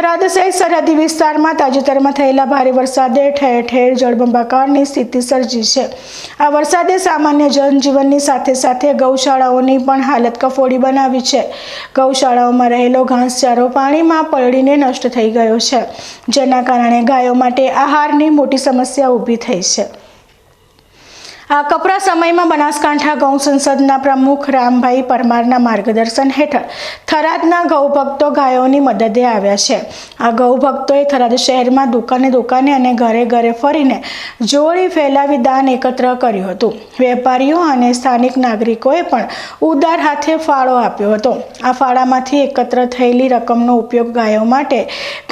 થરાદ સહિત સરહદી વિસ્તારમાં તાજેતરમાં થયેલા ભારે વરસાદે ઠેર ઠેર જળબંબાકારની સ્થિતિ સર્જી છે. આ વરસાદે સામાન્ય જનજીવનની સાથે સાથે ગૌશાળાઓની પણ હાલત કફોડી બનાવી છે. ગૌશાળાઓમાં રહેલો ઘાસચારો પાણીમાં પલળીને નષ્ટ થઈ ગયો છે, જેના કારણે ગાયો માટે આહારની મોટી સમસ્યા ઊભી થઈ છે. આ કપરા સમયમાં બનાસકાંઠા ગૌ સંસદના પ્રમુખ રામભાઈ પરમારના માર્ગદર્શન હેઠળ થરાદના ગૌભક્તો ગાયોની મદદે આવ્યા છે. આ ગૌભક્તોએ થરાદ શહેરમાં દુકાને દુકાને અને ઘરે ઘરે ફરીને જોડી ફેલાવી દાન એકત્ર કર્યું હતું. વેપારીઓ અને સ્થાનિક નાગરિકોએ પણ ઉદાર હાથે ફાળો આપ્યો હતો. આ ફાળામાંથી એકત્ર થયેલી રકમનો ઉપયોગ ગાયો માટે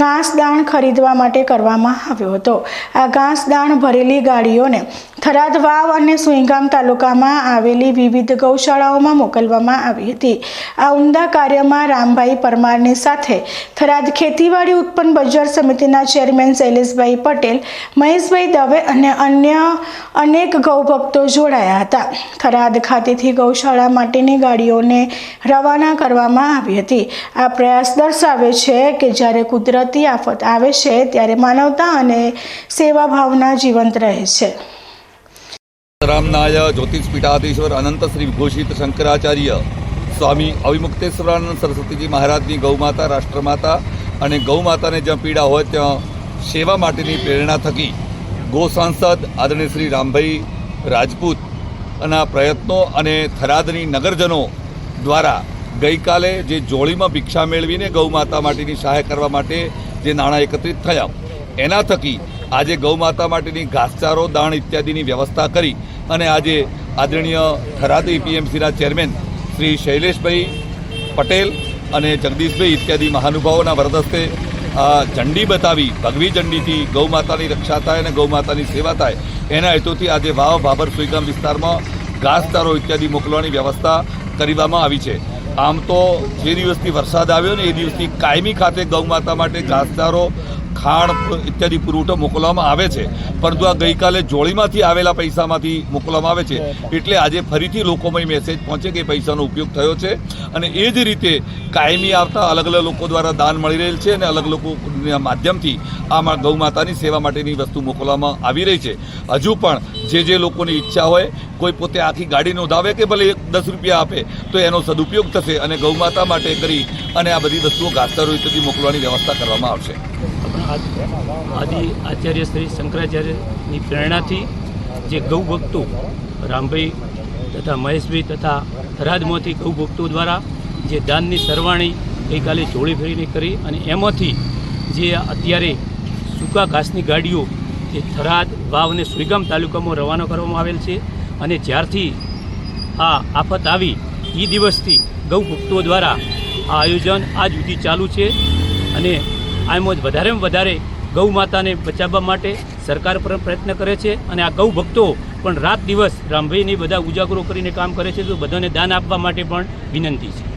ઘાસ દાણ ખરીદવા માટે કરવામાં આવ્યો હતો. આ ઘાસ દાણ ભરેલી ગાડીઓને થરાદ વાવ અને સુઈગામ તાલુકામાં આવેલી વિવિધ ગૌશાળાઓમાં મોકલવામાં આવી હતી. આ ઉમદા કાર્યમાં રામભાઈ પરમારની સાથે થરાદ ખેતીવાડી ઉત્પન્ન બજાર સમિતિના ચેરમેન શૈલેષભાઈ પટેલ, મહેશભાઈ દવે અને અન્ય અનેક ગૌભક્તો જોડાયા હતા. થરાદ ખાતેથી ગૌશાળા માટેની ગાડીઓને રવાના કરવામાં આવી હતી. આ પ્રયાસ દર્શાવે છે કે જ્યારે કુદરતી આફત આવે છે, ત્યારે માનવતા અને સેવા ભાવના જીવંત રહે છે. રામનાય જ્યોતિષપીઠાધીશ્વર અનંત શ્રી વિભૂષિત શંકરાચાર્ય, સ્વામી અવિમુક્તેશ્વરાનંદ સરસ્વતીજી મહારાજની ગૌમાતા રાષ્ટ્રમાતા અને ગૌમાતાને જ્યાં પીડા હોય ત્યાં સેવા માટેની પ્રેરણા થકી ગો સાંસદ આદરણીય શ્રી રામભાઈ રાજપૂત ના પ્રયત્નો અને થરાદની નગરજનો દ્વારા ગઈકાલે જે જોડીમાં ભિક્ષા મેળવીને ગૌમાતા માટેની સહાય કરવા માટે જે નાણાં એકત્રિત થયા, એના થકી આજે ગૌમાતા માટેની ઘાસચારો, દાણ ઇત્યાદિની વ્યવસ્થા કરી અને આજે આદરણીય થરાદ એપીએમસીના ચેરમેન શ્રી શૈલેષભાઈ પટેલ અને જગદીશભાઈ ઇત્યાદિ મહાનુભાવોના વરદસ્તે આ ઝંડી બતાવી, ભગવી ઝંડીથી ગૌમાતાની રક્ષા થાય અને ગૌમાતાની સેવા થાય, એના હેતુથી આજે વાવ, ભાભર, સુઈગામ વિસ્તારમાં ઘાસચારો ઇત્યાદિ મોકલવાની વ્યવસ્થા કરવામાં આવી છે. આમ તો જે દિવસથી વરસાદ આવ્યો ને એ દિવસથી કાયમી ખાતે ગૌમાતા માટે ઘાસચારો, ખાણ ઇત્યાદિ પુરવઠો મોકલવામાં આવે છે. પરંતુ આ ગઈકાલે જોડીમાંથી આવેલા પૈસામાંથી મોકલવામાં આવે છે. એટલે આજે ફરીથી લોકોમાં મેસેજ પહોંચે કે પૈસાનો ઉપયોગ થયો છે. અને એ જ રીતે કાયમી આવતા અલગ અલગ લોકો દ્વારા દાન મળી રહેલ છે અને અલગ લોકોના માધ્યમથી આમાં ગૌમાતાની સેવા માટેની વસ્તુ મોકલવામાં આવી રહી છે. હજુ પણ જે જે લોકોની ઈચ્છા હોય, કોઈ પોતે આખી ગાડી નોંધાવે કે ભલે એક દસ રૂપિયા આપે, તો એનો સદુપયોગ થશે અને ગૌમાતા માટે કરી અને આ બધી વસ્તુઓ ઘાસચારો ઇત્યાદિ મોકલવાની વ્યવસ્થા કરવામાં આવશે. આદિ આચાર્ય શ્રી શંકરાચાર્યની પ્રેરણાથી જે ગૌ ભક્તો રામભાઈ તથા મહેશભાઈ તથા થરાદમાંથી ગૌ ભક્તો દ્વારા જે દાનની સરવાણી ગઈકાલે જોડી ફેરીને કરી અને એમાંથી જે અત્યારે સૂકા ઘાસની ગાડીઓ જે થરાદ, વાવ અને સુઈગામ તાલુકામાં રવાના કરવામાં આવેલ છે અને જ્યારથી આ આફત આવી એ દિવસથી ગૌ ભક્તો દ્વારા આ આયોજન આજ સુધી ચાલુ છે અને આમાં વધારેમાં વધારે ગૌ માતાને બચાવવા માટે સરકાર પણ પ્રયત્ન કરે છે અને આ ગૌ ભક્તો પણ રાત દિવસ રામભાઈની બધા ઉજાગરો કરીને કામ કરે છે, તો બધાને દાન આપવા માટે પણ વિનંતી છે.